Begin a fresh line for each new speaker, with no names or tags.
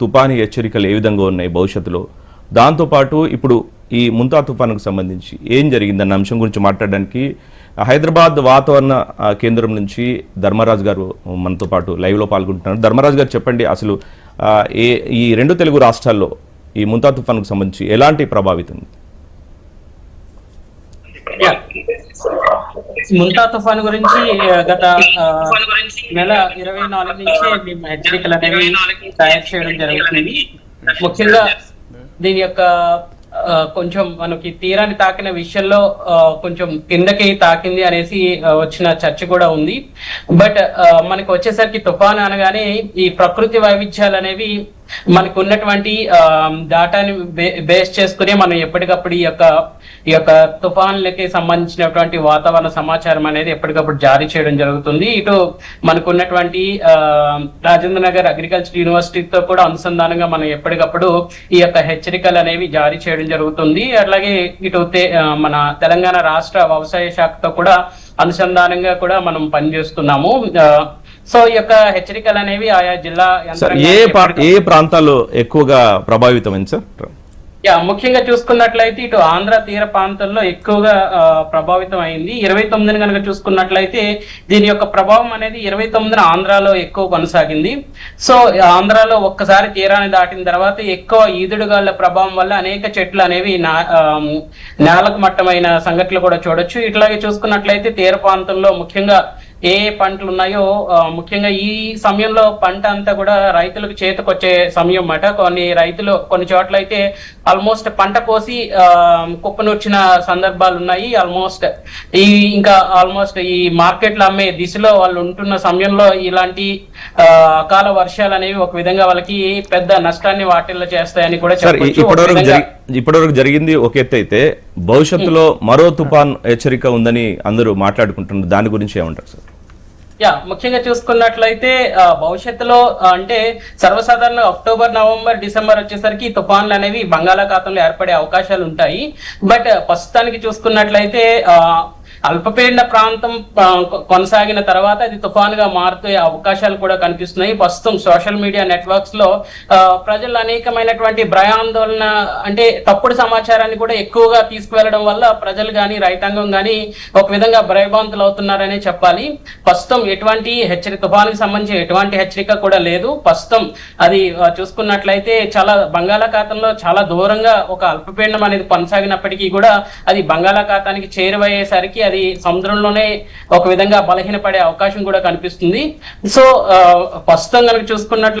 తుపాను హెచ్చరికలు ఏ విధంగా ఉన్నాయి భవిష్యత్తులో? దాంతోపాటు ఇప్పుడు ఈ ముంతా తుఫానుకు సంబంధించి ఏం జరిగిందన్న అంశం గురించి మాట్లాడడానికి హైదరాబాద్ వాతావరణ కేంద్రం నుంచి ధర్మరాజు గారు మనతో పాటు లైవ్లో పాల్గొంటున్నారు. ధర్మరాజు గారు చెప్పండి అసలు ఏ ఈ రెండు తెలుగు రాష్ట్రాల్లో ఈ ముంతా తుఫానుకు సంబంధించి ఎలాంటి ప్రభావితం
యా. ముంతా తుఫాను గురించి గత నెల ఇరవై నాలుగు నుంచే మేము హెచ్చరికలు అనేవి తయారు చేయడం జరుగుతుంది. ముఖ్యంగా దీని యొక్క కొంచెం మనకి తీరాన్ని తాకిన విషయంలో కొంచెం కిందకి తాకింది అనేసి వచ్చిన చర్చ కూడా ఉంది. బట్ మనకి వచ్చేసరికి తుఫాను అనగానే ఈ ప్రకృతి వైవిధ్యాలు అనేవి మనకు ఉన్నటువంటి ఆ, డాటాని బేస్ చేసుకుని మనం ఎప్పటికప్పుడు ఈ యొక్క ఈ యొక్క తుఫాన్లకి సంబంధించినటువంటి వాతావరణ సమాచారం అనేది ఎప్పటికప్పుడు జారీ చేయడం జరుగుతుంది. ఇటు మనకు ఉన్నటువంటి ఆ, రాజేంద్ర నగర్ అగ్రికల్చర్ యూనివర్సిటీతో కూడా అనుసంధానంగా మనం ఎప్పటికప్పుడు ఈ యొక్క హెచ్చరికలు అనేవి జారీ చేయడం జరుగుతుంది. అట్లాగే ఇటు మన తెలంగాణ రాష్ట్ర వ్యవసాయ శాఖతో కూడా అనుసంధానంగా కూడా మనం పనిచేస్తున్నాము. సో ఈ యొక్క హెచ్చరికలు అనేవి ఆయా జిల్లా
ఏ ఏ ప్రాంతాల్లో ఎక్కువగా ప్రభావితమైంది సార్
యా ముఖ్యంగా చూసుకున్నట్లయితే ఇటు ఆంధ్ర తీర ప్రాంతంలో ఎక్కువగా ప్రభావితం అయింది ఇరవై తొమ్మిదిని కనుక చూసుకున్నట్లయితే దీని యొక్క ప్రభావం అనేది ఇరవై తొమ్మిదిన ఆంధ్రాలో ఎక్కువ కొనసాగింది. సో ఆంధ్రాలో ఒక్కసారి తీరాన్ని దాటిన తర్వాత ఎక్కువ ఈదుడుగాళ్ళ ప్రభావం వల్ల అనేక చెట్లు అనేవి నేలకు మట్టమైన సంఘటనలు కూడా చూడొచ్చు. ఇట్లాగే చూసుకున్నట్లయితే తీర ప్రాంతంలో ముఖ్యంగా ఏ పంటలు ఉన్నాయో ముఖ్యంగా ఈ సమయంలో పంట అంతా కూడా రైతులకు చేతికొచ్చే సమయం అన్నమాట కొన్ని రైతులు కొన్ని చోట్ల అయితే ఆల్మోస్ట్ పంట కోసి ఆ, కుప్పనొచ్చిన సందర్భాలు ఉన్నాయి ఆల్మోస్ట్ ఈ ఇంకా ఆల్మోస్ట్ ఈ మార్కెట్లో అమ్మే దిశలో వాళ్ళు ఉంటున్న సమయంలో ఇలాంటి అకాల వర్షాలు అనేవి ఒక విధంగా వాళ్ళకి పెద్ద నష్టాన్ని వాటిల్లో చేస్తాయని కూడా చెప్పొచ్చు.
జరి ఇప్పటివరకు జరిగింది ఒక ఎత్తు అయితే భవిష్యత్తులో మరో తుఫాన్ హెచ్చరిక ఉందని అందరూ మాట్లాడుకుంటున్నారు. దాని గురించి ఏమంటారు సార్?
యా ముఖ్యంగా చూసుకున్నట్లయితే భవిష్యత్తులో అంటే సర్వసాధారణ అక్టోబర్ నవంబర్ డిసెంబర్ వచ్చేసరికి తుఫాన్లు అనేవి బంగాళాఖాతంలో ఏర్పడే అవకాశాలు ఉంటాయి బట్ ప్రస్తుతానికి చూసుకున్నట్లయితే అల్పపీడన ప్రాంతం కొనసాగిన తర్వాత అది తుఫానుగా మారుతూ అవకాశాలు కూడా కనిపిస్తున్నాయి. ప్రస్తుతం సోషల్ మీడియా నెట్వర్క్స్లో ప్రజలు అనేకమైనటువంటి భయాందోళన అంటే తప్పుడు సమాచారాన్ని కూడా ఎక్కువగా తీసుకువెళ్ళడం వల్ల ప్రజలు కానీ రైతాంగం కానీ ఒక విధంగా భయభాంతులు అవుతున్నారనే చెప్పాలి. ప్రస్తుతం ఎటువంటి హెచ్చరిక తుఫానుకి సంబంధించి ఎటువంటి హెచ్చరిక కూడా లేదు. ప్రస్తుతం అది చూసుకున్నట్లయితే చాలా బంగాళాఖాతంలో చాలా దూరంగా ఒక అల్పపీడనం అనేది కొనసాగినప్పటికీ కూడా అది బంగాళాఖాతానికి చేరువయ్యేసరికి అది సముద్రంలోనే ఒక విధంగా బలహీనపడే అవకాశం కూడా కనిపిస్తుంది. సో ప్రస్తుతం కనుక చూసుకున్నట్లు